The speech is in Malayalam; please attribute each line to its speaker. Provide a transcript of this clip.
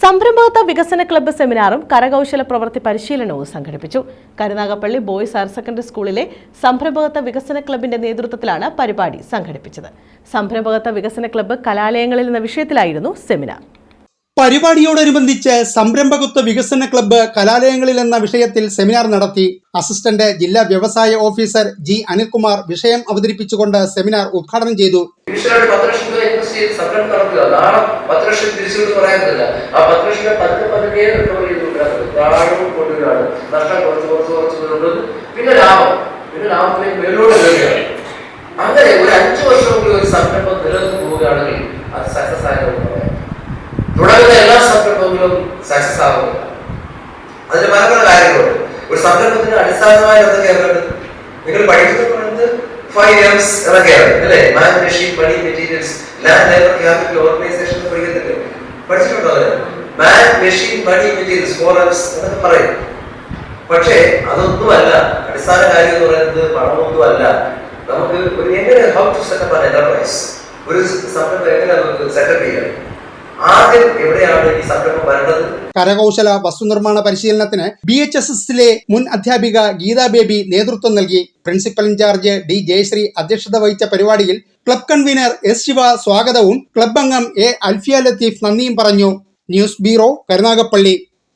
Speaker 1: സംരംഭകത്വ വികസന ക്ലബ്ബ് സെമിനാറും കരകൗശല പ്രവൃത്തി പരിശീലനവും സംഘടിപ്പിച്ചു. കരുനാഗപ്പള്ളി ബോയ്സ് ഹയർ സെക്കൻഡറി സ്കൂളിലെ സംരംഭകത്വ വികസന ക്ലബിന്റെ നേതൃത്വത്തിലാണ് പരിപാടി സംഘടിപ്പിച്ചത്. സംരംഭകത്വ വികസന ക്ലബ്ബ് കലാലയങ്ങളിൽ എന്ന വിഷയത്തിലായിരുന്നു സെമിനാർ.
Speaker 2: പരിപാടിയോടനുബന്ധിച്ച് സംരംഭകത്വ വികസന ക്ലബ്ബ് കലാലയങ്ങളിൽ എന്ന വിഷയത്തിൽ സെമിനാർ നടത്തി അസിസ്റ്റന്റ് ജില്ലാ വ്യവസായ ഓഫീസർ ജി അനിൽകുമാർ വിഷയം അവതരിപ്പിച്ചുകൊണ്ട് സെമിനാർ ഉദ്ഘാടനം ചെയ്തു.
Speaker 3: ലക്ഷം തിരിച്ചുകൊണ്ട് പറയാൻ പറ്റില്ല ആ പത്ത് ലക്ഷം പതുക്കെ പതുക്കെ റിക്കവർ ചെയ്ത് കൊടുക്കാറുണ്ട് താഴോട്ട് കൊണ്ടുവരികയാണ് നഷ്ടം കുറച്ച് കുറച്ച് കുറച്ച് കൊണ്ടുവന്ന് പിന്നെ ലാഭം പിന്നെ ലാഭത്തിലേക്ക് മേലോട്ട് കയറുകയാണ്. അങ്ങനെ ഒരു അഞ്ചു വർഷം കൂടി ഒരു സംരംഭം നിലനിന്ന് പോവുകയാണെങ്കിൽ അത് സക്സസ് ആയതെന്ന് പറയാം. തുടങ്ങുന്ന എല്ലാ സംരംഭങ്ങളും സക്സസ് ആവുന്നില്ല അതിന് പല പല കാര്യങ്ങളുണ്ട്. ഒരു സംരംഭത്തിന് അടിസ്ഥാനമായ എന്തൊക്കെയാണ് നിങ്ങൾ പഠിക്കുന്നത് ഫൈവ് എംസ് എന്നൊക്കെയാണ് അല്ലേ? Man machine money materials land labour capital organisation പഠിക്കുന്നില്ലേ പഠിച്ചിട്ടുണ്ടോ man machine money materials four Ms എന്നൊക്കെ പറയും. പക്ഷേ അതൊന്നുമല്ല. അടിസ്ഥാന കാര്യം എന്ന് പറയുന്നത് പണമൊന്നുമല്ല. നമുക്ക് ഒരു എങ്ങനെ how to set up an enterprise ഒരു സംരംഭം എങ്ങനെ നമുക്ക് സെറ്റപ്പ് ചെയ്യാം? ആദ്യം എവിടെയാണ് ഈ സംരംഭം വരേണ്ടത്?
Speaker 2: കരകൗശല വസ്തുനിർമ്മാണ പരിശീലനത്തിന് ബി എച്ച് എസ് എസിലെ മുൻ അധ്യാപിക ഗീതാ ബേബി നേതൃത്വം നൽകി. പ്രിൻസിപ്പൽ ഇൻചാർജ് ഡി ജയശ്രീ അധ്യക്ഷത വഹിച്ച പരിപാടിയിൽ ക്ലബ് കൺവീനർ എസ് ശിവ സ്വാഗതവും ക്ലബ് അംഗം എ അൽഫിയ ലത്തീഫ് നന്ദിയും പറഞ്ഞു. News bureau Karunagappally.